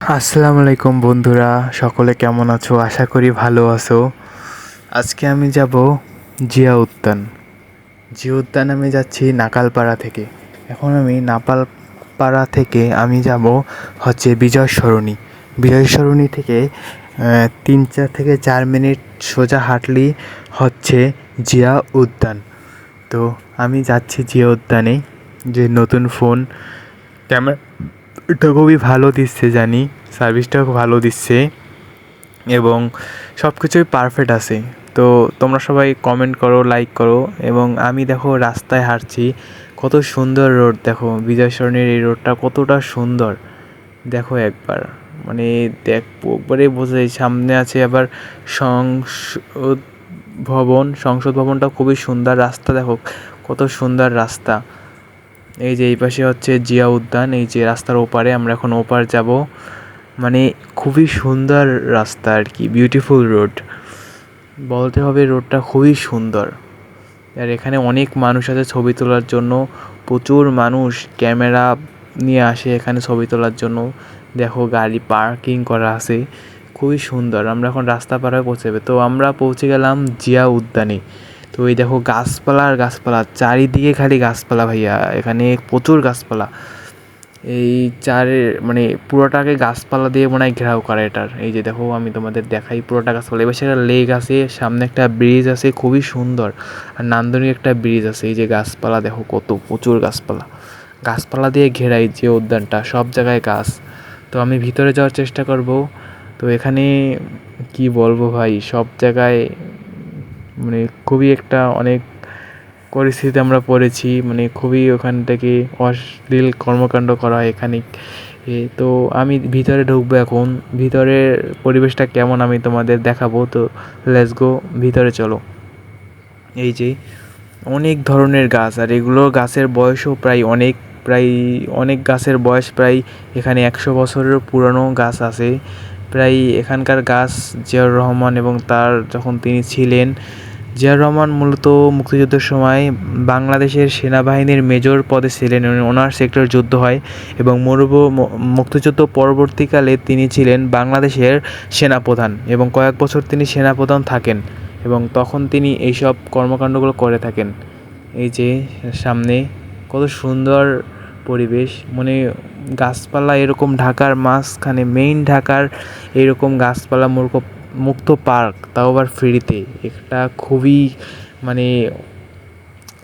আসসালামু আলাইকুম বন্ধুরা, সকলে কেমন আছো? আশা করি ভালো আছো। আজকে আমি যাব জিয়া উদ্যান। জিয়া উদ্যান আমি যাচ্ছি নাকালপাড়া থেকে। এখন আমি নাপালপাড়া থেকে আমি যাব হচ্ছে বিজয় সরণি বিজয় সরণি থেকে তিন চার থেকে চার মিনিট সোজা হাঁটলেই হচ্ছে জিয়া উদ্যান। তো আমি যাচ্ছি জিয়া উদ্যানে, যে নতুন ফোন ক্যামেরাটা খুবই ভালো দিচ্ছে, জানি। সার্ভিসটাও ভালো দিচ্ছে। এবং সব কিছুই পারফেক্ট আছে। তো তোমরা সবাই কমেন্ট করো লাইক করো। এবং আমি দেখো রাস্তায় হাঁটছি। কত সুন্দর রোড, দেখো। বিজয় সরণির এই রোডটা কতটা সুন্দর। দেখো একবার। মানে দেখ, একবারে বোঝা যায় সামনে আছে আবার সংসদ ভবন। সংসদ ভবনটা খুবই সুন্দর রাস্তা, দেখো। কত সুন্দর রাস্তা। এই যে এই পাশে হচ্ছে জিয়া উদ্যান, এই যে রাস্তার ওপারে আমরা এখন ওপার যাব। মানে খুবই সুন্দর রাস্তা আর কি বিউটিফুল রোড বলতে হবে রোডটা খুবই সুন্দর। আর এখানে অনেক মানুষ আছে ছবি তোলার জন্য, প্রচুর মানুষ ক্যামেরা নিয়ে আসে এখানে ছবি তোলার জন্য। দেখো গাড়ি পার্কিং করা আছে, খুবই সুন্দর। আমরা এখন রাস্তা পার হয়ে পৌঁছে যাবে তো আমরা পৌঁছে গেলাম জিয়া উদ্যানে। তো এই দেখো গাছপালা আর গাছপালা, চারিদিকে খালি গাছপালা ভাইয়া, এখানে প্রচুর গাছপালা। এই চারের মানে পুরোটাকে গাছপালা দিয়ে মনে হয় ঘেরাও করা এটার। এই যে দেখো, আমি তোমাদের দেখাই পুরোটা গাছপালা। এবার সেটা লেক আছে, সামনে একটা ব্রিজ আছে, খুবই সুন্দর। আর নান্দনিক একটা ব্রিজ আছে, এই যে গাছপালা দেখো কত প্রচুর গাছপালা। গাছপালা দিয়ে ঘেরাই যে উদ্যানটা, সব জায়গায় গাছ। তো আমি ভিতরে যাওয়ার চেষ্টা করব। তো এখানে কি বলব ভাই, সব জায়গায় মানে খুবই একটা অনেক পরিস্থিতিতে আমরা পড়েছি মানে খুবই ওখান থেকে অশ্লীল কর্মকাণ্ড করা হয় এখানে। এ, তো আমি ভিতরে ঢুকবো এখন। ভিতরের পরিবেশটা কেমন আমি তোমাদের দেখাবো, তো লেটস গো ভিতরে চলো। এই যে, অনেক ধরনের গাছ, আর এগুলো গাছের বয়সও প্রায় অনেক প্রায় অনেক গাছের বয়স প্রায় এখানে একশো বছরেরও পুরনো গাছ আছে। প্রায় এখানকার গাছ জিয়াউর রহমান এবং তার যখন তিনি ছিলেন জিয়াউর রহমান মূলত মুক্তিযুদ্ধের সময় বাংলাদেশের সেনাবাহিনীর মেজর পদে ছিলেন। ওনার সেক্টর যুদ্ধ হয় এবং মরুব মুক্তিযুদ্ধ পরবর্তীকালে তিনি ছিলেন বাংলাদেশের সেনাপ্রধান এবং কয়েক বছর তিনি সেনাপ্রধান থাকেন এবং তখন তিনি এইসব কর্মকাণ্ডগুলো করে থাকেন। এই যে সামনে কত সুন্দর পরিবেশ মানে গাছপালা এরকম ঢাকার মাঝখানে মেইন ঢাকার এরকম গাছপালা মূর্খ মুক্ত পার্ক তাও আবার ফ্রিতে এটা খুবই মানে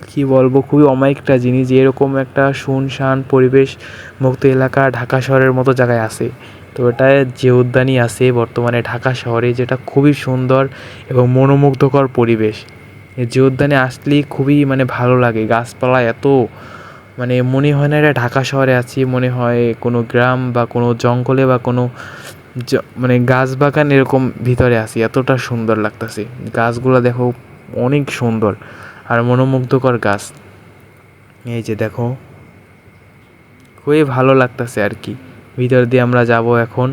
কি বলব, খুবই অমায়িক একটা জিনিস। যে এরকম একটা শুনশান পরিবেশ মুক্ত এলাকা ঢাকা শহরের মতো জায়গায় আছে। তো এটা যে উদ্যানই আছে বর্তমানে ঢাকা শহরে, যেটা খুবই সুন্দর এবং মনোমুগ্ধকর পরিবেশ। যে উদ্যানে আসলেই খুবই মানে ভালো লাগে। গাছপালা এত মানে মনে হয় না এটা ঢাকা শহরে আছি। মনে হয় কোনো গ্রাম বা কোনো জঙ্গলে বা কোনো মানে গাছ বাগান এরকম ভিতরে আছি, এতটা সুন্দর লাগতেছে। গাছগুলো দেখো অনেক সুন্দর আর মনোমুগ্ধকর গাছ। এই যে দেখো, খুবই ভালো লাগতেছে আর কি। ভিতর দিয়ে আমরা যাব এখন।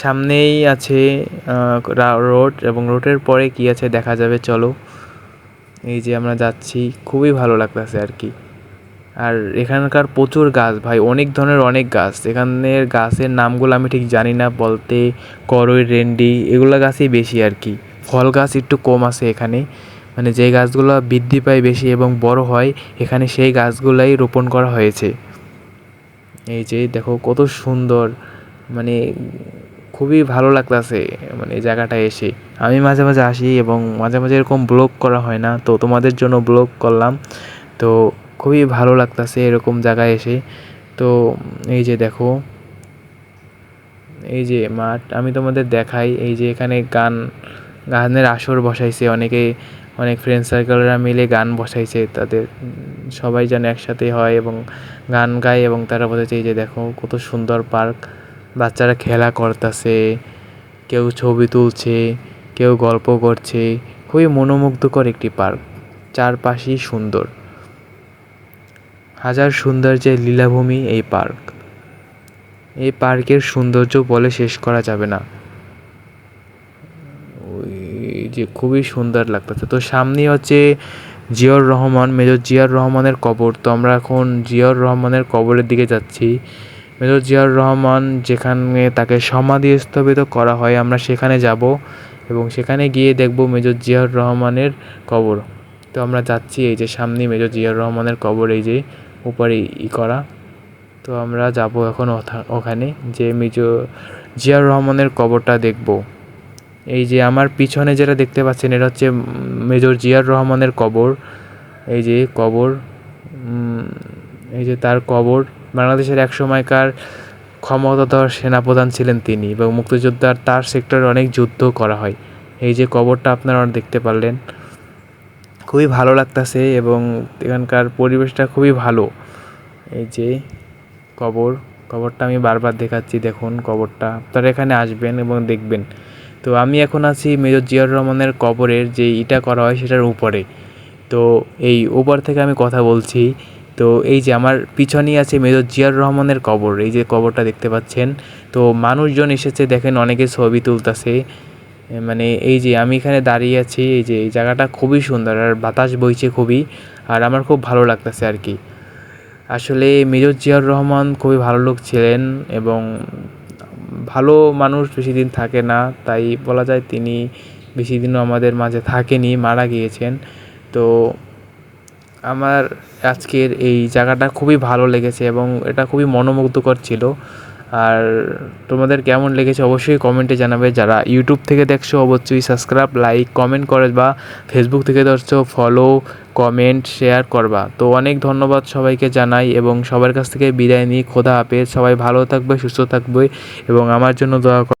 সামনেই আছে রোড এবং রোডের পরে কি আছে দেখা যাবে, চলো। এই যে আমরা যাচ্ছি, খুবই ভালো লাগতেছে আর কি। আর এখানকার প্রচুর গাছ, ভাই, অনেক ধরনের অনেক গাছ। এখানের গাছের নামগুলো আমি ঠিক জানি না, বলতে করই, রেন্ডি, এগুলো গাছই বেশি আর কি। ফল গাছ একটু কম আছে এখানে। মানে যে গাছগুলো বৃদ্ধি পায় বেশি এবং বড় হয়, এখানে সেই গাছগুলাই রোপণ করা হয়েছে। এই যে, দেখো, কত সুন্দর। মানে খুবই ভালো লাগতেছে মানে জায়গাটা এসে। আমি মাঝে মাঝে আসি এবং মাঝে মাঝে এরকম ব্লগ করা হয় না, তো তোমাদের জন্য ব্লগ করলাম। তো খুবই ভালো লাগতেছে এরকম জায়গায় এসে। তো এই যে দেখো, এই যে মাঠ, আমি তোমাদের দেখাই, এই যে এখানে গান, গানের আসর বসাইছে অনেকে, অনেক ফ্রেন্ড সার্কেলরা মিলে গান বসাইছে, তাদের সবাই যেন একসাথে হয় এবং গান গায় এবং তারা বলেছে এই যে দেখো কত সুন্দর পার্ক, বাচ্চারা খেলা করতেছে, কেউ ছবি তুলছে, কেউ গল্প করছে, খুবই মনোমুগ্ধকর একটি পার্ক, চারপাশেই সুন্দর। হাজার সৌন্দর্যের লীলাভূমি এই পার্ক। এই পার্কের সৌন্দর্য বলে শেষ করা যাবে না। যে খুবই সুন্দর লাগতেছে। তো সামনে হচ্ছে জিয়র রহমান, মেজর জিয়ার রহমানের কবর। তো আমরা এখন জিয়র রহমানের কবরের দিকে যাচ্ছি। মেজর জিয়াউর রহমান যেখানে তাকে সমাধি স্থপিত করা হয়, আমরা সেখানে যাব এবং সেখানে গিয়ে দেখব মেজর জিয়াউর রহমানের কবর। তো আমরা যাচ্ছি এই যে সামনে মেজর জিয়াউর রহমানের কবর, এই যে উপরে ই করা। তো আমরা যাব এখন ওখানে যে মিজো, জিয়াউর রহমানের কবরটা দেখব। এই যে আমার পিছনে যেটা দেখতে পাচ্ছেন, এটা হচ্ছে মেজর জিয়ার রহমানের কবর। এই যে কবর এই যে তার কবর। বাংলাদেশের এক সময়কার ক্ষমতাধর সেনাপ্রধান ছিলেন তিনি এবং মুক্তিযোদ্ধার তার সেক্টরে অনেক যুদ্ধ করা হয়। এই যে কবরটা আপনারা দেখতে পারলেন। খুবই ভালো লাগতাছে এবং এখানকার পরিবেশটা খুবই ভালো। এই যে কবর, কবরটা আমি বারবার দেখাচ্ছি, দেখুন কবরটা। আপনারা এখানে আসবেন এবং দেখবেন। তো আমি এখন আছি মেজর জিয়াউর রহমানের কবরের যে ইটা করা হয় সেটার উপরে। তো এই উপর থেকে আমি কথা বলছি। তো এই যে আমার পিছনেই আছে মেজর জিয়াউর রহমানের কবর, এই যে কবরটা দেখতে পাচ্ছেন। তো মানুষজন এসেছে, দেখেন অনেকে ছবি তুলতাছে। মানে এই যে আমি এখানে দাঁড়িয়ে আছি, এই যে এই জায়গাটা খুবই সুন্দর আর বাতাস বইছে খুবই আর আমার খুব ভালো লাগতেছে আর কি। আসলে মেজর জিয়াউর রহমান খুবই ভালো লোক ছিলেন এবং ভালো মানুষ বেশি দিন থাকে না, তাই বলা যায় তিনি বেশি দিনও আমাদের মাঝে থাকেনি, মারা গিয়েছেন। তো আমার আজকের এই জায়গাটা খুবই ভালো লেগেছে এবং এটা খুবই মনোমুগ্ধকর ছিল। আর তোমাদের কেমন লেগেছে অবশ্যই কমেন্টে জানাবে। যারা ইউটিউব থেকে দেখছ, অবশ্যই সাবস্ক্রাইব লাইক কমেন্ট করে বা ফেসবুক থেকে দেখছ ফলো কমেন্ট শেয়ার করবা। তো অনেক ধন্যবাদ সবাইকে জানাই এবং সবার কাছ থেকে বিদায় নিই। খোদা হাফেজ। সবাই ভালো থাকবে, সুস্থ থাকবে এবং আমার জন্য দোয়া